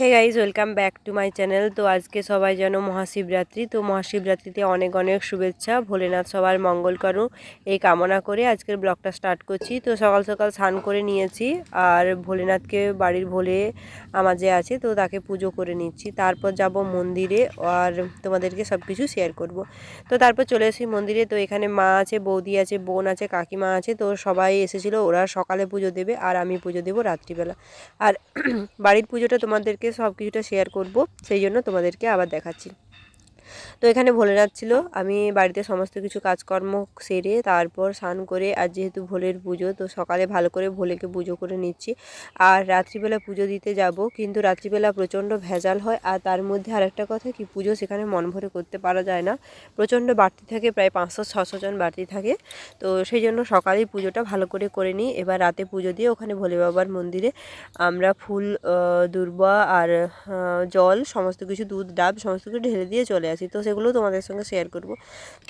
Hey guys welcome back to my channel তো আজকে সবাই যেন মহাশিবরাত্রি। তো মহাশিবরাত্রিতে অনেক অনেক শুভেচ্ছা। ভোলেনাথ সবার মঙ্গল করুন এই কামনা করে আজকের ব্লগটা স্টার্ট করছি। তো সকাল সকাল স্নান করে নিয়েছি, আর ভোলেনাথকে বাড়ির ভোলে আমার যে আছে, তো তাকে পুজো করে নিচ্ছি। তারপর যাব মন্দিরে, আর তোমাদেরকে সব কিছু শেয়ার করব। তো তারপর চলে এসেছি মন্দিরে। তো এখানে মা আছে, বৌদি আছে, বোন আছে, কাকিমা আছে, তো সবাই এসেছিল। ওরা সকালে পুজো দেবে, আর আমি পুজো দেবো রাত্রিবেলা। আর বাড়ির পুজোটা তোমাদেরকে সব কিছুটা শেয়ার করব সেই জন্য তোমাদেরকে আবার দেখাচ্ছি। তো এখানে ভোলেনাথ ছিল। আমি বাড়িতে সমস্ত কিছু কাজকর্ম সেরে তারপর স্নান করে, আর যেহেতু ভোলের পুজো, তো সকালে ভালো করে ভোলেকে পুজো করে নিচ্ছি। আর রাত্রিবেলা পুজো দিতে যাব, কিন্তু রাত্রিবেলা প্রচণ্ড ভেজাল হয়, আর তার মধ্যে আরেকটা কথা কি, পুজো সেখানে মন ভরে করতে পারা যায় না। প্রচণ্ড বাড়তি থাকে, প্রায় পাঁচশো, ছশো জন বাড়তি থাকে। তো সেই জন্য সকালেই পুজোটা ভালো করে করে নিই। এবার রাতে পুজো দিয়ে ওখানে ভোলে বাবার মন্দিরে আমরা ফুল দুর্বা আর জল, সমস্ত কিছু দুধ, ডাব, সমস্ত কিছু ঢেলে দিয়ে চলে আসি। তো সেগুলো তোমাদের সঙ্গে শেয়ার করব।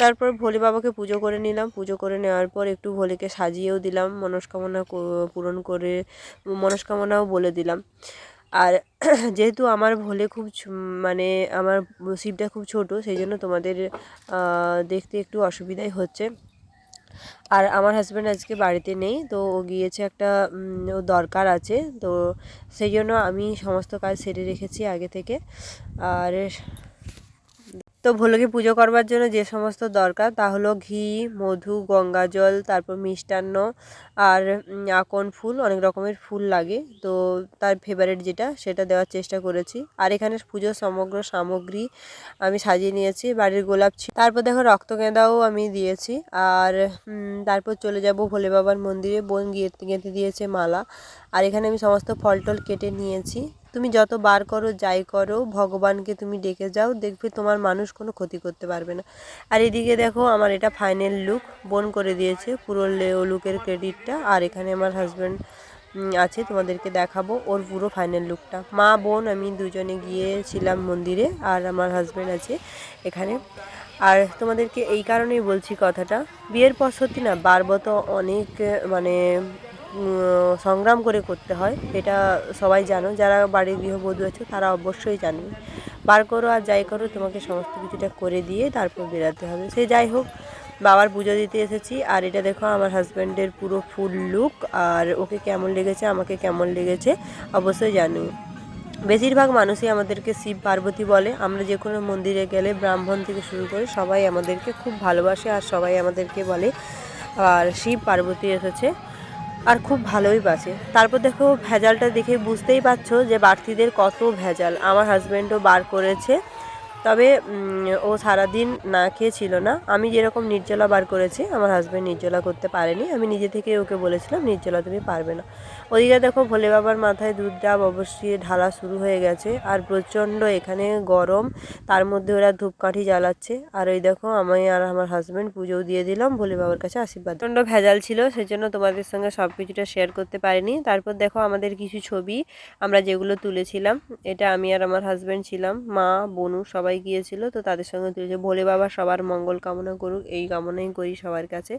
তারপর ভোলে বাবাকে পুজো করে নিলাম। পুজো করে নেওয়ার পর একটু ভোলেকে সাজিয়েও দিলাম, মনস্কামনা পূরণ করে, মনস্কামনাও বলে দিলাম। আর যেহেতু আমার ভোলে খুব মানে আমার শিবটা খুব ছোট, সেই জন্য তোমাদের দেখতে একটু অসুবিধাই হচ্ছে। আর আমার হাজব্যান্ড আজকে বাড়িতে নেই, তো ও গিয়েছে একটা ও দরকার আছে। তো সেই জন্য আমি সমস্ত কাজ সেরে রেখেছি আগে থেকে। আর তো ভোলকে পুজো করবার জন্য যে সমস্ত দরকার, তা হলো ঘি, মধু, গঙ্গা জল, তারপর মিষ্টান্ন আর আকন ফুল, অনেক রকমের ফুল লাগে। তো তার ফেভারেট যেটা, সেটা দেওয়ার চেষ্টা করেছি। আর এখানে পুজোর সমগ্র সামগ্রী আমি সাজিয়ে নিয়েছি, বাড়ির গোলাপ তারপর দেখো রক্ত গেঁদাও আমি দিয়েছি। আর তারপর চলে যাব ভোলে বাবার মন্দিরে, বোন গেঁথে গেঁথে দিয়েছে মালা। আর এখানে আমি সমস্ত ফল টল কেটে নিয়েছি। তুমি যত বার করো, যাই করো, ভগবানকে তুমি ডেকে যাও, দেখবে তোমার মানুষ কোনো ক্ষতি করতে পারবে না। আর এদিকে দেখো আমার এটা ফাইনাল লুক বোন করে দিয়েছে পুরো লুকের ক্রেডিটটা আর এখানে আমার হাজব্যান্ড আছে, তোমাদেরকে দেখাবো ওর পুরো ফাইনাল লুকটা মা, বোন, আমি দুজনে গিয়েছিলাম মন্দিরে আর আমার হাজব্যান্ড আছে এখানে। আর তোমাদেরকে এই কারণেই বলছি কথাটা, বিয়ের পর সত্যি না বারবো তো অনেক মানে সংগ্রাম করে করতে হয়, এটা সবাই জানো। যারা বাড়ির গৃহবধূ আছে, তারা অবশ্যই জানবে। বার করো আর যাই করো, তোমাকে সমস্ত কিছুটা করে দিয়ে তারপর বেরাতে হবে। সে যাই হোক, বাবার পুজো দিতে এসেছি। আর এটা দেখো, আমার হাজব্যান্ডের পুরো ফুল লুক আর ওকে কেমন লেগেছে, আমাকে কেমন লেগেছে, অবশ্যই জানি। বেশিরভাগ মানুষই আমাদেরকে শিব পার্বতী বলে। আমরা যে কোনো মন্দিরে গেলে ব্রাহ্মণ থেকে শুরু করে সবাই আমাদেরকে খুব ভালোবাসে আর সবাই আমাদেরকে বলে। আর শিব পার্বতী এসেছে। আর খুব ভালোই বাসে তারপর দেখো, ভেজালটা দেখে বুঝতেই পারছ যে বাড়তিদের কত ভেজাল। আমার হাজব্যান্ডও বার করেছে। তবে ও সারাদিন না খেয়ে ছিল না। আমি যেরকম নির্জলা বার করেছি, আমার হাজব্যান্ড নির্জলা করতে পারেনি। আমি নিজে থেকে ওকে বলেছিলাম, নির্জলা তুমি পারবে না। ওদিকে দেখো, ভোলে বাবার মাথায় দুধ ডাব অবশ্যই ঢালা শুরু হয়ে গেছে। আর প্রচণ্ড এখানে গরম, তার মধ্যে ওরা ধূপকাঠি জ্বালাচ্ছে। আর ওই দেখো, আমি আর আমার হাজব্যান্ড পুজোও দিয়ে দিলাম, ভোলে বাবার কাছে আশীর্বাদ। প্রচণ্ড ভেজাল ছিল, সেজন্য তোমাদের সঙ্গে সব কিছুটা শেয়ার করতে পারিনি। তারপর দেখো, আমাদের কিছু ছবি আমরা যেগুলো তুলেছিলাম, এটা আমি আর আমার হাজব্যান্ড ছিলাম, মা, বনু সবাই সবাই গিয়েছিল, তো তাদের সঙ্গে তুলেছে ভোলে বাবা সবার মঙ্গল কামনা করুক, এই কামনাই করি সবার কাছে।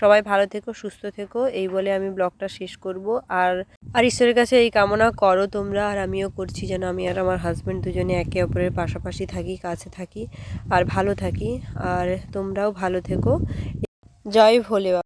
সবাই ভালো থেকো, সুস্থ থেকো, এই বলে আমি ব্লগটা শেষ করব। আর আর ঈশ্বরের কাছে এই কামনা করো তোমরা, আর আমিও করছি যেন আমি আর আমার হাজব্যান্ড দুজনে একে অপরের পাশাপাশি থাকি, কাছে থাকি, আর ভালো থাকি, আর তোমরাও ভালো থেকো। জয় ভোলে বাবা।